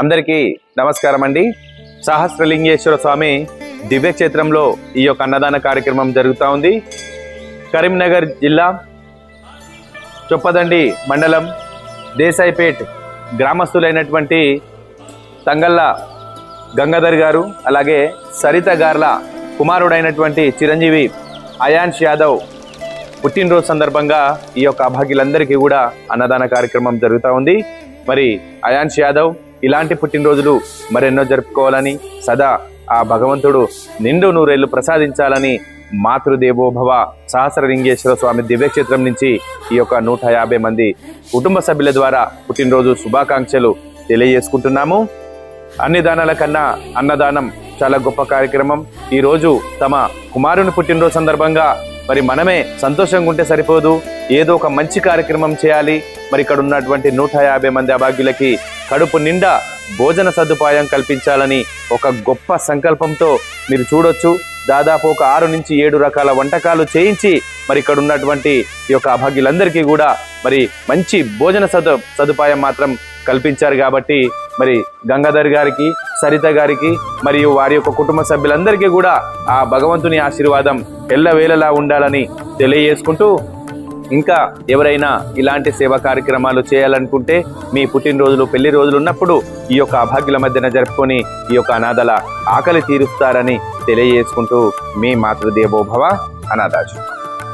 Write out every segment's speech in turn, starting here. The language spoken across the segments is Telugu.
అందరికీ నమస్కారం అండి సహస్రలింగేశ్వర స్వామి దివ్యక్షేత్రంలో ఈ యొక్క అన్నదాన కార్యక్రమం జరుగుతూ ఉంది. కరీంనగర్ జిల్లా చొప్పదండి మండలం దేశాయిపేట్ గ్రామస్తులైనటువంటి తంగళ్ళ గంగాధర్ గారు అలాగే సరిత గార్ల కుమారుడైనటువంటి చిరంజీవి అయాన్ష్ యాదవ్ పుట్టినరోజు సందర్భంగా ఈ యొక్క అభాగ్యులందరికీ కూడా అన్నదాన కార్యక్రమం జరుగుతూ ఉంది. మరి అయాన్ష్ యాదవ్ ఇలాంటి పుట్టినరోజులు మరెన్నో జరుపుకోవాలని సదా ఆ భగవంతుడు నిండు నూరేళ్ళు ప్రసాదించాలని మాతృదేవోభవ సహస్రలింగేశ్వర స్వామి దివ్యక్షేత్రం నుంచి ఈ యొక్క నూట యాభై మంది కుటుంబ సభ్యుల ద్వారా పుట్టినరోజు శుభాకాంక్షలు తెలియజేసుకుంటున్నాము. అన్ని దానాల కన్నా అన్నదానం చాలా గొప్ప కార్యక్రమం. ఈరోజు తమ కుమారుని పుట్టినరోజు సందర్భంగా మరి మనమే సంతోషంగా ఉంటే సరిపోదు. ఏదో ఒక మంచి కార్యక్రమం చేయాలి. మరి ఇక్కడ ఉన్నటువంటి నూట యాభై మంది అభాగ్యులకి కడుపు నిండా భోజన సదుపాయం కల్పించాలని ఒక గొప్ప సంకల్పంతో మీరు చూడొచ్చు. దాదాపు ఒక ఆరు నుంచి ఏడు రకాల వంటకాలు చేయించి మరి ఇక్కడ ఉన్నటువంటి ఈ యొక్క అభాగ్యులందరికీ కూడా మరి మంచి భోజన సదు సదుపాయం మాత్రం కల్పించారు కాబట్టి మరి గంగాధర్ గారికి సరిత గారికి మరియు వారి యొక్క కుటుంబ సభ్యులందరికీ కూడా ఆ భగవంతుని ఆశీర్వాదం ఎల్లవేళలా ఉండాలని తెలియజేసుకుంటూ ఇంకా ఎవరైనా ఇలాంటి సేవా కార్యక్రమాలు చేయాలనుకుంటే మీ పుట్టినరోజులు పెళ్ళి రోజులు ఉన్నప్పుడు ఈ యొక్క అభాగ్యుల మధ్యన జరుపుకొని ఈ యొక్క అనాథల ఆకలి తీరుస్తారని తెలియజేసుకుంటూ మీ మాతృదేవోభవ అనాథాచు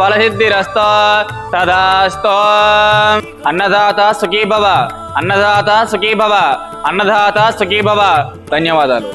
ఫలసిద్ధిరస్త తదాస్తో అన్నదాత సుఖీ భవ అన్నదాత సుఖీ భవ అన్నదాత సుఖీ భవ ధన్యవాదాలు.